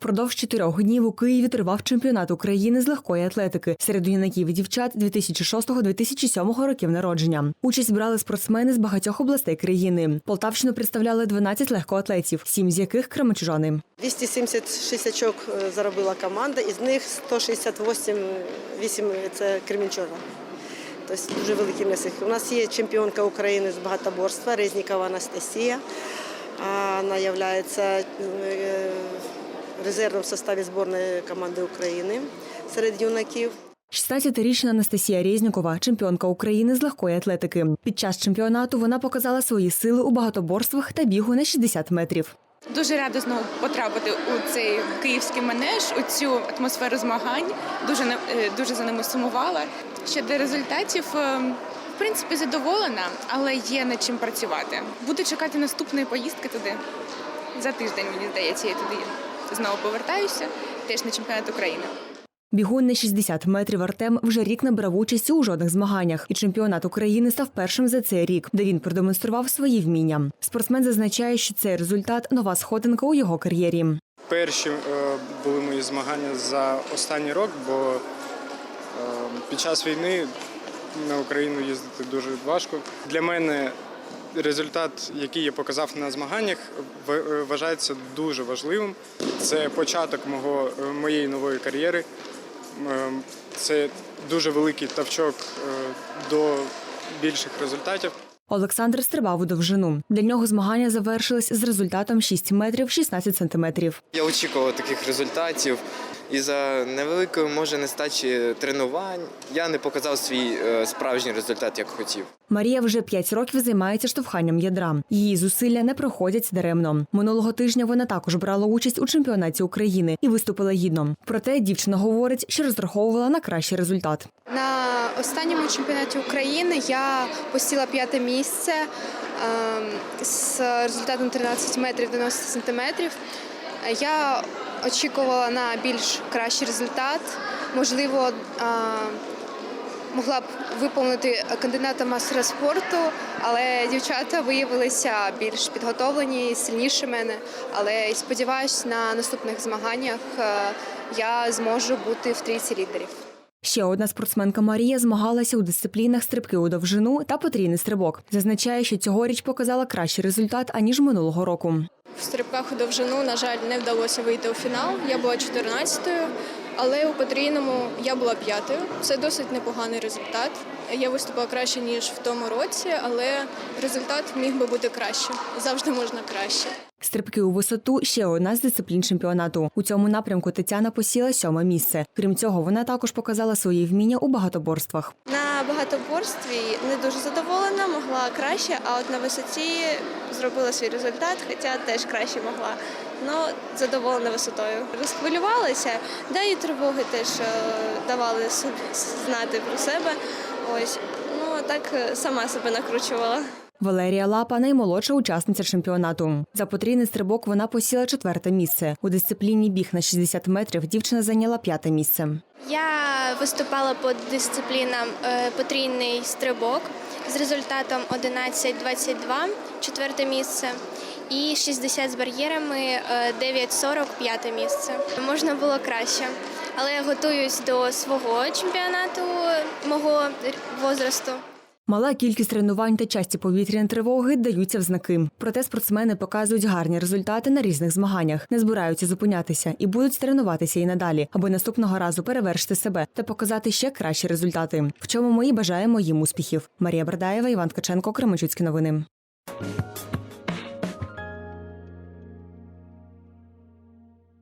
впродовж чотирьох днів у Києві тривав чемпіонат України з легкої атлетики серед юнаків і дівчат 2006-2007 років народження. Участь брали спортсмени з багатьох областей країни. Полтавщину представляли 12 легкоатлетів, сім з яких кременчужани. 276 очок заробила команда, із них 168 8 це Кремінчуга. Тобто дуже великий внесок. У нас є чемпіонка України з багатоборства Резнікова Анастасія. Вона є резервним в составі збірної команди України серед юнаків. 16-річна Анастасія Резнікова, чемпіонка України з легкої атлетики. Під час чемпіонату вона показала свої сили у багатоборствах та бігу на 60 метрів. Дуже рада знову потрапити у цей київський манеж, у цю атмосферу змагань. Дуже не- е, дуже за ними сумувала. Щодо результатів, е, в принципі, задоволена, але є над чим працювати. Буду чекати наступної поїздки туди. За тиждень, мені здається, я туди знову повертаюся, теж на чемпіонат України. Бігун на 60 метрів Артем вже рік не брав участі у жодних змаганнях, і чемпіонат України став першим за цей рік, де він продемонстрував свої вміння. Спортсмен зазначає, що цей результат нова сходинка у його кар'єрі. Перші е, були мої змагання за останній рок, бо е, під час війни на Україну їздити дуже важко. Для мене результат, який я показав на змаганнях, е, вважається дуже важливим. Це початок мого, е, моєї нової кар'єри. Е, Це дуже великий тавчок е, до більших результатів. Олександр стрибав у довжину. Для нього змагання завершились з результатом 6 метрів 16 сантиметрів. Я очікував таких результатів. І за невеликою може нестачі тренувань я не показав свій е, справжній результат, як хотів. Марія вже 5 років займається штовханням ядра. Її зусилля не проходять даремно. Минулого тижня вона також брала участь у чемпіонаті України і виступила гідно. Проте дівчина говорить, що розраховувала на кращий результат. На останньому чемпіонаті України я посіла п'яте місце ем, з результатом 13 метрів 90 сантиметрів. Я очікувала на більш кращий результат. Можливо, е, могла б виповнити кандидата мастера спорту, але дівчата виявилися більш підготовлені, сильніші мене. Але сподіваюся, на наступних змаганнях е, я зможу бути в трійці лідерів. Ще одна спортсменка Марія змагалася у дисциплінах стрибки у довжину та потрійний стрибок. Зазначає, що цьогоріч показала кращий результат аніж минулого року. В стрибках у довжину, на жаль, не вдалося вийти у фінал. Я була 14-ю, але у потрійному я була п'ятою. Це досить непоганий результат. Я виступила краще ніж в тому році, але результат міг би бути краще. Завжди можна краще. Стрибки у висоту ще одна з дисциплін чемпіонату. У цьому напрямку Тетяна посіла сьоме місце. Крім цього, вона також показала свої вміння у багатоборствах. На багатоборстві не дуже задоволена, могла краще, а от на висоті зробила свій результат, хоча теж краще могла. Ну, задоволена висотою. Розхвилювалася, да і тривоги теж е, давали знати про себе. Ось, ну так е, сама себе накручувала. Валерія Лапа наймолодша учасниця чемпіонату. За потрійний стрибок вона посіла четверте місце. У дисципліні біг на 60 метрів дівчина зайняла п'яте місце. Я виступала по дисциплінам е, потрійний стрибок з результатом 11.22, четверте місце, і 60 з бар'єрами е, 9.40, п'яте місце. Можна було краще, але я готуюсь до свого чемпіонату мого возрасту. Мала кількість тренувань та часті повітряні тривоги даються в знаки. Проте спортсмени показують гарні результати на різних змаганнях, не збираються зупинятися і будуть тренуватися і надалі, аби наступного разу перевершити себе та показати ще кращі результати. В чому ми і бажаємо їм успіхів. Марія Бердаєва, Іван Ткаченко, Кременчуцькі новини.